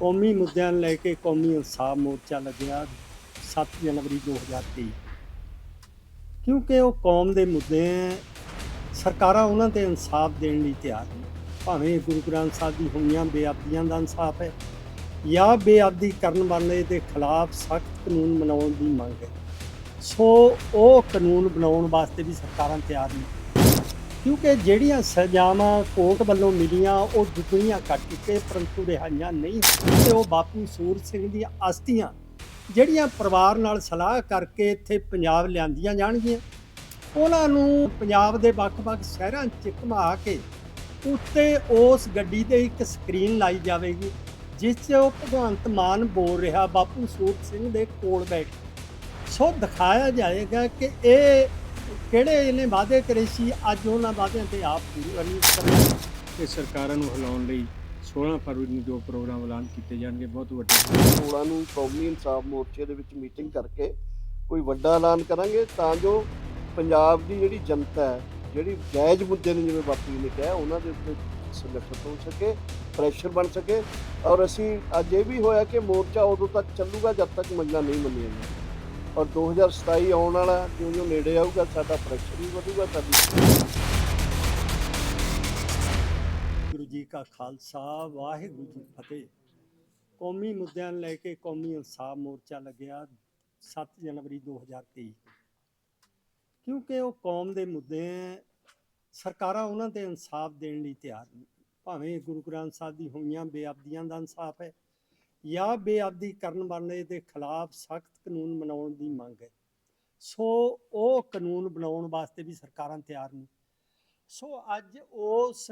ਕੌਮੀ ਮੁੱਦਿਆਂ ਨੂੰ ਲੈ ਕੇ ਕੌਮੀ ਇਨਸਾਫ ਮੋਰਚਾ ਲੱਗਿਆ 7 ਜਨਵਰੀ 2023 ਕਿਉਂਕਿ ਉਹ ਕੌਮ ਦੇ ਮੁੱਦੇ ਸਰਕਾਰਾਂ ਉਹਨਾਂ ਤੇ ਇਨਸਾਫ ਦੇਣ ਲਈ ਤਿਆਰ ਨੇ। ਭਾਵੇਂ ਗੁਰੂ ਗ੍ਰੰਥ ਸਾਹਿਬ ਦੀ ਹੋਈਆਂ ਬੇਅਦਬੀਆਂ ਦਾ ਇਨਸਾਫ ਹੈ ਜਾਂ ਬੇਅਦਬੀ ਕਰਨ ਵਾਲੇ ਦੇ ਖਿਲਾਫ ਸਖਤ ਕਾਨੂੰਨ ਬਣਾਉਣ ਦੀ ਮੰਗ ਹੈ। ਸੋ ਉਹ ਕਾਨੂੰਨ ਬਣਾਉਣ ਵਾਸਤੇ ਵੀ ਸਰਕਾਰਾਂ ਤਿਆਰ ਨੇ। ਕਿਉਂਕਿ ਜਿਹੜੀਆਂ ਸਜ਼ਾਵਾਂ ਕੋਰਟ ਵੱਲੋਂ ਮਿਲੀਆਂ, ਉਹ ਦੁਗਣੀਆਂ ਕੱਟ ਚੁੱਕੇ, ਪਰੰਤੂ ਰਿਹਾਈਆਂ ਨਹੀਂ ਹੋਈਆਂ ਤੇ ਉਹ ਬਾਪੂ ਸੂਰ ਸਿੰਘ ਦੀਆਂ ਅਸਥੀਆਂ, ਜਿਹੜੀਆਂ ਪਰਿਵਾਰ ਨਾਲ ਸਲਾਹ ਕਰਕੇ ਇੱਥੇ ਪੰਜਾਬ ਲਿਆਂਦੀਆਂ ਜਾਣਗੀਆਂ ਉਹਨਾਂ ਨੂੰ ਪੰਜਾਬ ਦੇ ਵੱਖ-ਵੱਖ ਸ਼ਹਿਰਾਂ 'ਚ ਘੁਮਾ ਕੇ ਉੱਤੇ ਉਸ ਗੱਡੀ ਤੇ ਇੱਕ ਸਕਰੀਨ ਲਾਈ ਜਾਵੇਗੀ, ਜਿਸ 'ਚ ਉਹ ਭਗਵੰਤ ਮਾਨ ਬੋਲ ਰਿਹਾ ਬਾਪੂ ਸੂਰ ਸਿੰਘ ਦੇ ਕੋਲ ਬੈਠ ਕੇ। ਸੋ ਦਿਖਾਇਆ ਜਾਏਗਾ ਕਿ ਇਹ ਕਿਹੜੇ ਇਹਨੇ ਵਾਅਦੇ ਕਰੇ ਸੀ? ਅੱਜ ਉਹਨਾਂ ਵਾਅਦਿਆਂ ਤੇ ਆਪ ਪੂਰੇ ਨਹੀਂ ਕਰ ਤੇ ਸਰਕਾਰਾਂ ਨੂੰ ਹਿਲਾਉਣ ਲਈ 16 ਫਰਵਰੀ ਨੂੰ ਜੋ ਪ੍ਰੋਗਰਾਮ ਐਲਾਨ ਕੀਤੇ ਜਾਣਗੇ ਬਹੁਤ ਵੱਡੇ 16 ਨੂੰ ਕੌਮੀ ਇਨਸਾਫ ਮੋਰਚੇ ਦੇ ਵਿੱਚ ਮੀਟਿੰਗ ਕਰਕੇ ਕੋਈ ਵੱਡਾ ਐਲਾਨ ਕਰਾਂਗੇ ਤਾਂ ਜੋ ਪੰਜਾਬ ਦੀ ਜਿਹੜੀ ਜਨਤਾ ਹੈ ਜਿਹੜੀ ਜਾਇਜ਼ ਮੁੱਦੇ ਨੇ ਜਿਵੇਂ ਬਾਪੂ ਜੀ ਨੇ ਕਿਹਾ ਉਹਨਾਂ ਦੇ ਉੱਤੇ ਸੰਗਠਿਤ ਹੋ ਸਕੇ ਪ੍ਰੈਸ਼ਰ ਬਣ ਸਕੇ। ਔਰ ਅਸੀਂ ਅੱਜ ਇਹ ਵੀ ਹੋਇਆ ਕਿ ਮੋਰਚਾ ਉਦੋਂ ਤੱਕ ਚੱਲੂਗਾ ਜਦ ਤੱਕ ਮੰਗਾਂ ਨਹੀਂ ਮੰਨੀਆਂ ਜਾਂਦੀਆਂ ਔਰ 2027 ਆਉਣ ਵਾਲਾ ਜਿਉਂ ਜਿਉਂ ਨੇੜੇ ਆਊਗਾ, ਸਾਡਾ ਪ੍ਰੈਸ਼ਰ ਵੀ ਵਧੂਗਾ, ਸਾਡੀ ਗੁਰੂ ਜੀ ਕਾ ਖਾਲਸਾ, ਵਾਹਿਗੁਰੂ ਜੀ ਫਤਿਹ। ਕੌਮੀ ਮੁੱਦਿਆਂ ਨੂੰ ਲੈ ਕੇ ਕੌਮੀ ਇਨਸਾਫ ਮੋਰਚਾ ਲੱਗਿਆ 7 ਜਨਵਰੀ 2023 ਕਿਉਂਕਿ ਉਹ ਕੌਮ ਦੇ ਮੁੱਦੇ ਸਰਕਾਰਾਂ ਉਹਨਾਂ ਤੇ ਇਨਸਾਫ ਦੇਣ ਲਈ ਤਿਆਰ ਨੇ। ਭਾਵੇਂ ਗੁਰੂ ਗ੍ਰੰਥ ਸਾਹਿਬ ਦੀ ਹੋਈਆਂ ਬੇਅਬਦੀਆਂ ਦਾ ਇਨਸਾਫ ਹੈ ਜਾਂ ਬੇਅਦਬੀ ਕਰਨ ਵਾਲੇ ਦੇ ਖਿਲਾਫ ਸਖਤ ਕਾਨੂੰਨ ਬਣਾਉਣ ਦੀ ਮੰਗ ਹੈ। ਸੋ ਉਹ ਕਾਨੂੰਨ ਬਣਾਉਣ ਵਾਸਤੇ ਵੀ ਸਰਕਾਰਾਂ ਤਿਆਰ ਨੇ। ਸੋ ਅੱਜ ਉਸ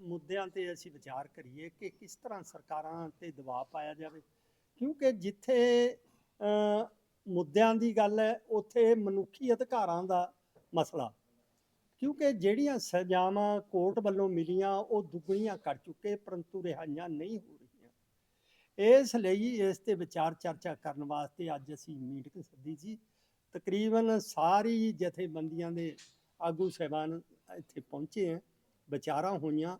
ਮੁੱਦਿਆਂ ਤੇ ਅਸੀਂ ਵਿਚਾਰ ਕਰੀਏ ਕਿ ਕਿਸ ਤਰ੍ਹਾਂ ਸਰਕਾਰਾਂ ਤੇ ਦਬਾਅ ਪਾਇਆ ਜਾਵੇ। ਕਿਉਂਕਿ ਜਿੱਥੇ ਮੁੱਦਿਆਂ ਦੀ ਗੱਲ ਹੈ, ਉੱਥੇ ਮਨੁੱਖੀ ਅਧਿਕਾਰਾਂ ਦਾ ਮਸਲਾ। ਕਿਉਂਕਿ ਜਿਹੜੀਆਂ ਸਜ਼ਾਵਾਂ ਕੋਰਟ ਵੱਲੋਂ ਮਿਲੀਆਂ, ਉਹ ਦੁੱਗਣੀਆਂ ਕਰ ਚੁੱਕੇ, ਪਰੰਤੂ ਰਿਹਾਈਆਂ ਨਹੀਂ ਹੋ ਇਸ ਲਈ ਇਸ ਤੇ ਵਿਚਾਰ ਚਰਚਾ ਕਰਨ ਵਾਸਤੇ ਅੱਜ ਅਸੀਂ ਮੀਟਿੰਗ ਸੱਦੀ ਸੀ। ਤਕਰੀਬਨ ਸਾਰੀ ਜਥੇਬੰਦੀਆਂ ਦੇ ਆਗੂ ਸਹਿਬਾਨ ਇੱਥੇ ਪਹੁੰਚੇ ਹੈ, ਵਿਚਾਰਾਂ ਹੋਈਆਂ।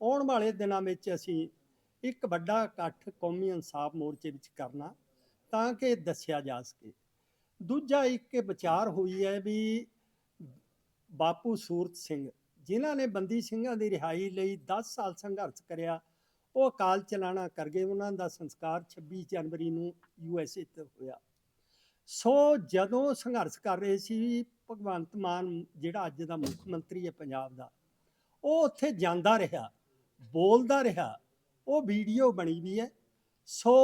ਆਉਣ ਵਾਲੇ ਦਿਨਾਂ ਵਿੱਚ ਅਸੀਂ ਇੱਕ ਵੱਡਾ ਇਕੱਠ ਕੌਮੀ ਇਨਸਾਫ ਮੋਰਚੇ ਵਿੱਚ ਕਰਨਾ ਤਾਂ ਕਿ ਦੱਸਿਆ ਜਾ ਸਕੇ। ਦੂਜਾ ਇੱਕ ਵਿਚਾਰ ਹੋਈ ਹੈ ਵੀ ਬਾਪੂ ਸੂਰਤ ਸਿੰਘ, ਜਿਨ੍ਹਾਂ ਨੇ ਬੰਦੀ ਸਿੰਘਾਂ ਦੀ ਰਿਹਾਈ ਲਈ 10 ਸਾਲ ਸੰਘਰਸ਼ ਕਰਿਆ ਉਹ ਅਕਾਲ ਚਲਾਣਾ ਕਰ ਗਏ। ਉਹਨਾਂ ਦਾ ਸੰਸਕਾਰ 26 ਜਨਵਰੀ ਨੂੰ ਯੂਐਸਏ ਤੇ ਹੋਇਆ। ਸੋ ਜਦੋਂ ਸੰਘਰਸ਼ ਕਰ ਰਹੇ ਸੀ, ਭਗਵੰਤ ਮਾਨ ਜਿਹੜਾ ਅੱਜ ਦਾ ਮੁੱਖ ਮੰਤਰੀ ਹੈ ਪੰਜਾਬ ਦਾ, ਉਹ ਉੱਥੇ ਜਾਂਦਾ ਰਿਹਾ, ਬੋਲਦਾ ਰਿਹਾ। ਉਹ ਵੀਡੀਓ ਬਣੀ ਵੀ ਹੈ। ਸੋ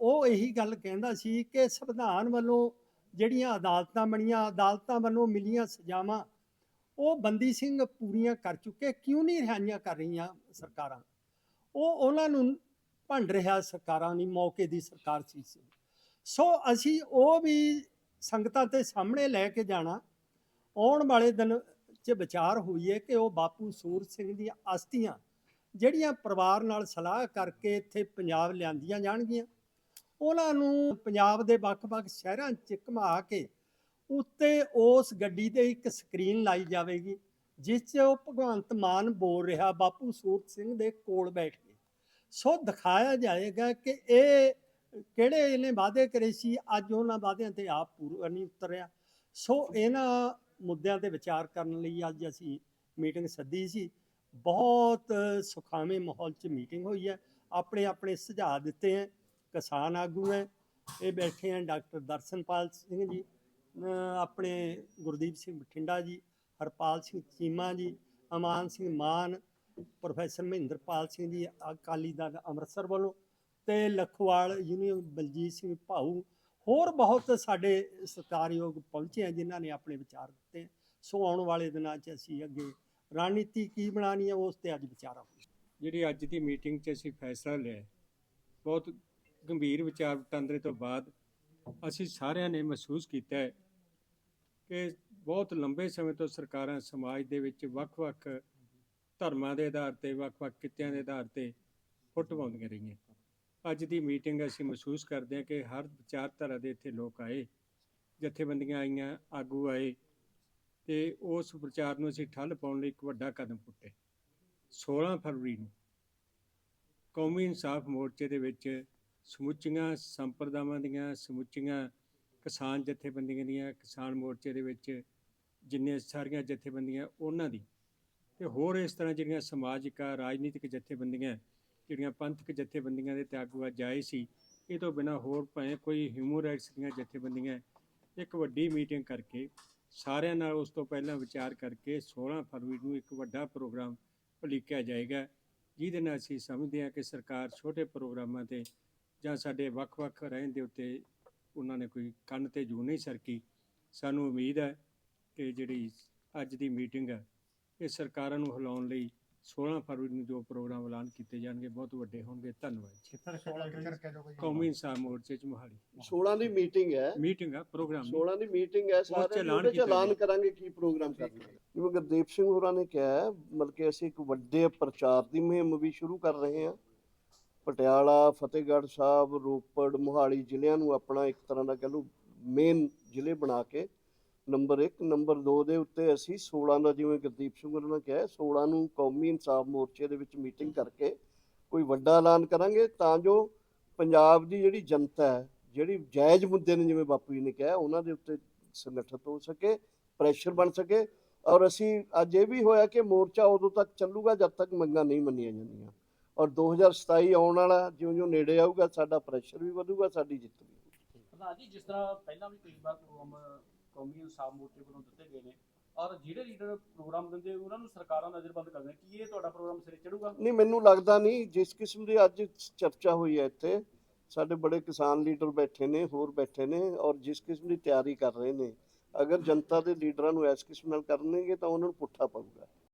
ਉਹ ਇਹੀ ਗੱਲ ਕਹਿੰਦਾ ਸੀ ਕਿ ਸੰਵਿਧਾਨ ਵੱਲੋਂ ਜਿਹੜੀਆਂ ਅਦਾਲਤਾਂ ਬਣੀਆਂ, ਅਦਾਲਤਾਂ ਵੱਲੋਂ ਮਿਲੀਆਂ ਸਜ਼ਾਵਾਂ, ਉਹ ਬੰਦੀ ਸਿੰਘ ਪੂਰੀਆਂ ਕਰ ਚੁੱਕੇ। ਕਿਉਂ ਨਹੀਂ ਰਿਹਾਈਆਂ ਕਰ ਰਹੀਆਂ ਸਰਕਾਰਾਂ? ਉਹ ਉਹਨਾਂ ਨੂੰ ਭੰਡ ਰਿਹਾ ਸਰਕਾਰਾਂ ਨਹੀਂ ਮੌਕੇ ਦੀ ਸਰਕਾਰ ਸੀ ਸੋ ਅਸੀਂ ਉਹ ਵੀ ਸੰਗਤਾਂ ਤੇ ਸਾਹਮਣੇ ਲੈ ਕੇ ਜਾਣਾ। ਆਉਣ ਵਾਲੇ ਦਿਨ 'ਚ ਵਿਚਾਰ ਹੋਈ ਹੈ ਕਿ ਉਹ ਬਾਪੂ ਸੂਰ ਸਿੰਘ ਦੀਆਂ ਅਸਥੀਆਂ, ਜਿਹੜੀਆਂ ਪਰਿਵਾਰ ਨਾਲ ਸਲਾਹ ਕਰਕੇ ਇੱਥੇ ਪੰਜਾਬ ਲਿਆਂਦੀਆਂ ਜਾਣਗੀਆਂ। ਉਹਨਾਂ ਨੂੰ ਪੰਜਾਬ ਦੇ ਵੱਖ-ਵੱਖ ਸ਼ਹਿਰਾਂ 'ਚ ਘੁਮਾ ਕੇ ਉੱਤੇ ਉਸ ਗੱਡੀ ਤੇ ਇੱਕ ਸਕਰੀਨ ਲਾਈ ਜਾਵੇਗੀ। ਜਿਸ 'ਚ ਉਹ ਭਗਵੰਤ ਮਾਨ ਬੋਲ ਰਿਹਾ, ਬਾਪੂ ਸੂਰਤ ਸਿੰਘ ਦੇ ਕੋਲ ਬੈਠ ਕੇ। ਸੋ ਦਿਖਾਇਆ ਜਾਏਗਾ ਕਿ ਇਹ ਕਿਹੜੇ ਇਹਨੇ ਵਾਅਦੇ ਕਰੇ ਸੀ, ਅੱਜ ਉਹਨਾਂ ਵਾਅਦਿਆਂ ਤੇ ਆਪ ਪੂਰਾ ਨਹੀਂ ਉਤਰਿਆ। ਸੋ ਇਹਨਾਂ ਮੁੱਦਿਆਂ ਤੇ ਵਿਚਾਰ ਕਰਨ ਲਈ ਅੱਜ ਅਸੀਂ ਮੀਟਿੰਗ ਸੱਦੀ ਸੀ। ਬਹੁਤ ਸੁਖਾਵੇਂ ਮਾਹੌਲ 'ਚ ਮੀਟਿੰਗ ਹੋਈ ਹੈ। ਆਪਣੇ ਆਪਣੇ ਸੁਝਾਅ ਦਿੱਤੇ ਹੈ। ਕਿਸਾਨ ਆਗੂ ਹੈ। ਇਹ ਬੈਠੇ ਹੈ ਡਾਕਟਰ ਦਰਸ਼ਨਪਾਲ ਸਿੰਘ ਜੀ ਆਪਣੇ ਗੁਰਦੀਪ ਸਿੰਘ ਬਠਿੰਡਾ ਜੀ। ਹਰਪਾਲ ਸਿੰਘ ਚੀਮਾ ਜੀ, ਅਮਾਨ ਸਿੰਘ ਮਾਨ, ਪ੍ਰੋਫੈਸਰ ਮਹਿੰਦਰਪਾਲ ਸਿੰਘ ਜੀ, ਅਕਾਲੀ ਦਲ ਅੰਮ੍ਰਿਤਸਰ ਵੱਲੋਂ ਤੇ ਲਖਵਾਲ ਯੂਨੀਅਨ ਬਲਜੀਤ ਸਿੰਘ ਭਾਊ, ਹੋਰ ਬਹੁਤ ਸਾਡੇ ਸਤਿਕਾਰਯੋਗ ਪਹੁੰਚੇ ਆ ਜਿਨ੍ਹਾਂ ਨੇ ਆਪਣੇ ਵਿਚਾਰ ਦਿੱਤੇ ਸੋ ਆਉਣ ਵਾਲੇ ਦਿਨਾਂ 'ਚ ਅਸੀਂ ਅੱਗੇ ਰਣਨੀਤੀ ਕੀ ਬਣਾਉਣੀ ਹੈ ਉਸ ਤੇ ਅੱਜ ਵਿਚਾਰਾਂ ਹੋਈ ਜਿਹੜੀ ਅੱਜ ਦੀ ਮੀਟਿੰਗ 'ਚ ਅਸੀਂ ਫੈਸਲਾ ਲਿਆ ਬਹੁਤ ਗੰਭੀਰ ਵਿਚਾਰ ਵਟਾਂਦਰੇ ਤੋਂ ਬਾਅਦ ਅਸੀਂ ਸਾਰਿਆਂ ਨੇ ਮਹਿਸੂਸ ਕੀਤਾ ਕਿ ਬਹੁਤ ਲੰਬੇ ਸਮੇਂ ਤੋਂ ਸਰਕਾਰਾਂ ਸਮਾਜ ਦੇ ਵਿੱਚ ਵੱਖ-ਵੱਖ ਧਰਮਾਂ ਦੇ ਆਧਾਰ ਤੇ, ਵੱਖ-ਵੱਖ ਕਿੱਤਿਆਂ ਦੇ ਆਧਾਰ ਤੇ ਫੁੱਟ ਪਾਉਂਦੀਆਂ ਰਹੀਆਂ। ਅੱਜ ਦੀ ਮੀਟਿੰਗ ਅਸੀਂ ਮਹਿਸੂਸ ਕਰਦੇ ਹਾਂ ਕਿ ਹਰ ਵਿਚਾਰਧਾਰਾ ਦੇ ਇੱਥੇ ਲੋਕ ਆਏ, ਜਥੇਬੰਦੀਆਂ ਆਈਆਂ, ਆਗੂ ਆਏ ਤੇ ਉਸ ਵਿਚਾਰ ਨੂੰ ਅਸੀਂ ਠੱਲ ਪਾਉਣ ਲਈ ਇੱਕ ਵੱਡਾ ਕਦਮ ਪੁੱਟੇ। 16 ਫਰਵਰੀ ਨੂੰ ਕੌਮੀ ਇਨਸਾਫ ਮੋਰਚੇ ਦੇ ਵਿੱਚ ਸਮੁੱਚੀਆਂ ਸੰਪਰਦਾਵਾਂ ਦੀਆਂ, ਸਮੁੱਚੀਆਂ ਕਿਸਾਨ ਜਥੇਬੰਦੀਆਂ ਦੀਆਂ ਕਿਸਾਨ ਮੋਰਚੇ ਦੇ ਵਿੱਚ ਜਿੰਨੀਆਂ ਸਾਰੀਆਂ ਜਥੇਬੰਦੀਆਂ ਉਹਨਾਂ ਦੀ। ਤੇ ਹੋਰ ਇਸ ਤਰ੍ਹਾਂ ਜਿਹੜੀਆਂ ਸਮਾਜਿਕ ਆ, ਰਾਜਨੀਤਿਕ ਜਥੇਬੰਦੀਆਂ, ਜਿਹੜੀਆਂ ਪੰਥਕ ਜਥੇਬੰਦੀਆਂ ਦੇ ਤੇ ਆਗੂ ਅੱਜ ਆਏ ਸੀ, ਇਹ ਤੋਂ ਬਿਨਾ ਹੋਰ ਭਾਵੇਂ ਕੋਈ ਹਿਊਮਨ ਰਾਈਟਸ ਦੀਆਂ ਜਥੇਬੰਦੀਆਂ ਇੱਕ ਵੱਡੀ ਮੀਟਿੰਗ ਕਰਕੇ, ਸਾਰਿਆਂ ਨਾਲ ਉਸ ਤੋਂ ਪਹਿਲਾਂ ਵਿਚਾਰ ਕਰਕੇ 16 ਫਰਵਰੀ ਨੂੰ ਇੱਕ ਵੱਡਾ ਪ੍ਰੋਗਰਾਮ ਉਲੀਕਿਆ ਜਾਏਗਾ, ਜਿਹਦੇ ਨਾਲ ਅਸੀਂ ਸਮਝਦੇ ਹਾਂ ਕਿ ਸਰਕਾਰ ਛੋਟੇ ਪ੍ਰੋਗਰਾਮਾਂ ਤੇ ਜਾਂ ਸਾਡੇ ਵੱਖ-ਵੱਖ ਰਹਿਣ ਦੇ ਉੱਤੇ ਉਹਨਾਂ ਨੇ ਕੋਈ ਕੰਨ ਤੇ ਜੂ ਨਹੀਂ ਸਰਕੀ। ਸਾਨੂੰ ਉਮੀਦ ਹੈ ਕਿ ਜਿਹੜੀ ਅੱਜ ਦੀ ਮੀਟਿੰਗ ਹੈ ਇਹ ਸਰਕਾਰਾਂ ਨੂੰ ਹਿਲਾਉਣ ਲਈ 16 ਫਰਵਰੀ ਨੂੰ ਜੋ ਪ੍ਰੋਗਰਾਮ ਐਲਾਨ ਕੀਤੇ ਜਾਣਗੇ ਬਹੁਤ ਵੱਡੇ ਹੋਣਗੇ। ਧੰਨਵਾਦ ਜੀ। ਸਰ 16 ਕੌਮੀ ਇਨਸਾਫ ਮੋਰਚੇ ਚ ਮੋਹਾਲੀ। 16 ਦੀ ਮੀਟਿੰਗ ਹੈ। ਮੀਟਿੰਗ ਆ ਪ੍ਰੋਗਰਾਮ 16 ਦੀ ਮੀਟਿੰਗ ਹੈ ਸਾਰੇ ਉਹਦੇ ਚ ਐਲਾਨ। ਕਰਾਂਗੇ ਕੀ ਪ੍ਰੋਗਰਾਮ ਕਰਨਾ ਹੈ। ਜਿਵੇਂ ਗੁਰਦੀਪ ਸਿੰਘ ਹੋਰਾਂ ਨੇ ਕਿਹਾ ਹੈ, ਮਤਲਬ ਕਿ ਅਸੀਂ ਇੱਕ ਵੱਡੇ ਪ੍ਰਚਾਰ ਦੀ ਮੁਹਿੰਮ ਵੀ ਸ਼ੁਰੂ ਕਰ ਰਹੇ ਹਾਂ। ਪਟਿਆਲਾ ਫਤਿਹਗੜ੍ਹ ਸਾਹਿਬ ਰੋਪੜ ਮੋਹਾਲੀ ਜ਼ਿਲ੍ਹਿਆਂ ਨੂੰ ਆਪਣਾ ਇੱਕ ਤਰ੍ਹਾਂ ਦਾ ਕਹ ਲਓ ਮੇਨ ਜ਼ਿਲ੍ਹੇ ਬਣਾ ਕੇ ਨੰਬਰ 1 ਨੰਬਰ 2 ਦੇ ਉੱਤੇ ਅਸੀਂ 16 ਦਾ ਜਿਵੇਂ ਗੁਰਦੀਪ ਸਿੰਘ ਉਹਨਾਂ ਨੇ ਕਿਹਾ ਹੈ, 16 ਨੂੰ ਕੌਮੀ ਇਨਸਾਫ ਮੋਰਚੇ ਦੇ ਵਿੱਚ ਮੀਟਿੰਗ ਕਰਕੇ ਕੋਈ ਵੱਡਾ ਐਲਾਨ ਕਰਾਂਗੇ ਤਾਂ ਜੋ ਪੰਜਾਬ ਦੀ ਜਿਹੜੀ ਜਨਤਾ ਹੈ ਜਿਹੜੀ ਜਾਇਜ਼ ਮੁੱਦੇ ਨੇ ਜਿਵੇਂ ਬਾਪੂ ਜੀ ਨੇ ਕਿਹਾ ਉਹਨਾਂ ਦੇ ਉੱਤੇ ਸੰਗਠਿਤ ਹੋ ਸਕੇ ਪ੍ਰੈਸ਼ਰ ਬਣ ਸਕੇ ਔਰ ਅਸੀਂ ਅੱਜ ਇਹ ਵੀ ਹੋਇਆ ਕਿ ਮੋਰਚਾ ਉਦੋਂ ਤੱਕ ਚੱਲੂਗਾ ਜਦ ਤੱਕ ਮੰਗਾਂ ਨਹੀਂ ਮੰਨੀਆਂ ਜਾਂਦੀਆਂ ਔਰ 2027 ਆਉਣ ਵਾਲਾ ਜਿਉਂ ਜਿਉਂ ਨੇੜੇ ਆਊਗਾ ਸਾਡਾ ਪ੍ਰੈਸ਼ਰ ਵੀ ਵਧੂਗਾ ਸਾਡੀ ਜਿੱਤ ਵੀ ਹੋਊਗੀ। ਜੀ ਜਿਸ ਤਰ੍ਹਾਂ ਪਹਿਲਾਂ ਵੀ ਕਈ ਵਾਰ ਪ੍ਰੋਗਰਾਮ ਕੌਮੀ ਇਨਸਾਫ ਮੋਰਚੇ ਵੱਲੋਂ ਦਿੱਤੇ ਗਏ ਨੇ। ਔਰ ਜਿਹੜੇ ਲੀਡਰ ਪ੍ਰੋਗਰਾਮ ਦਿੰਦੇ ਉਹਨਾਂ ਨੂੰ ਸਰਕਾਰਾਂ ਨਜ਼ਰਬੰਦ ਕਰਦੀਆਂ ਕੀ ਇਹ ਤੁਹਾਡਾ ਪ੍ਰੋਗਰਾਮ ਸਿਰੇ ਚੜੂਗਾ? ਨਹੀਂ, ਮੈਨੂੰ ਲੱਗਦਾ ਨਹੀਂ, ਜਿਸ ਕਿਸਮ ਦੀ ਅੱਜ ਚਰਚਾ ਹੋਈ ਹੈ ਇੱਥੇ, ਸਾਡੇ ਬੜੇ ਕਿਸਾਨ ਲੀਡਰ ਬੈਠੇ ਨੇ, ਹੋਰ ਬੈਠੇ ਨੇ, ਔਰ ਜਿਸ ਕਿਸਮ ਦੀ ਤਿਆਰੀ ਕਰ ਰਹੇ ਨੇ, ਅਗਰ ਜਨਤਾ ਦੇ ਲੀਡਰਾਂ ਨੂੰ ਇਸ ਕਿਸਮ ਨਾਲ ਕਰਨਗੇ, ਤਾਂ ਉਹਨਾਂ ਨੂੰ ਪੁੱਠਾ ਪਊਗਾ।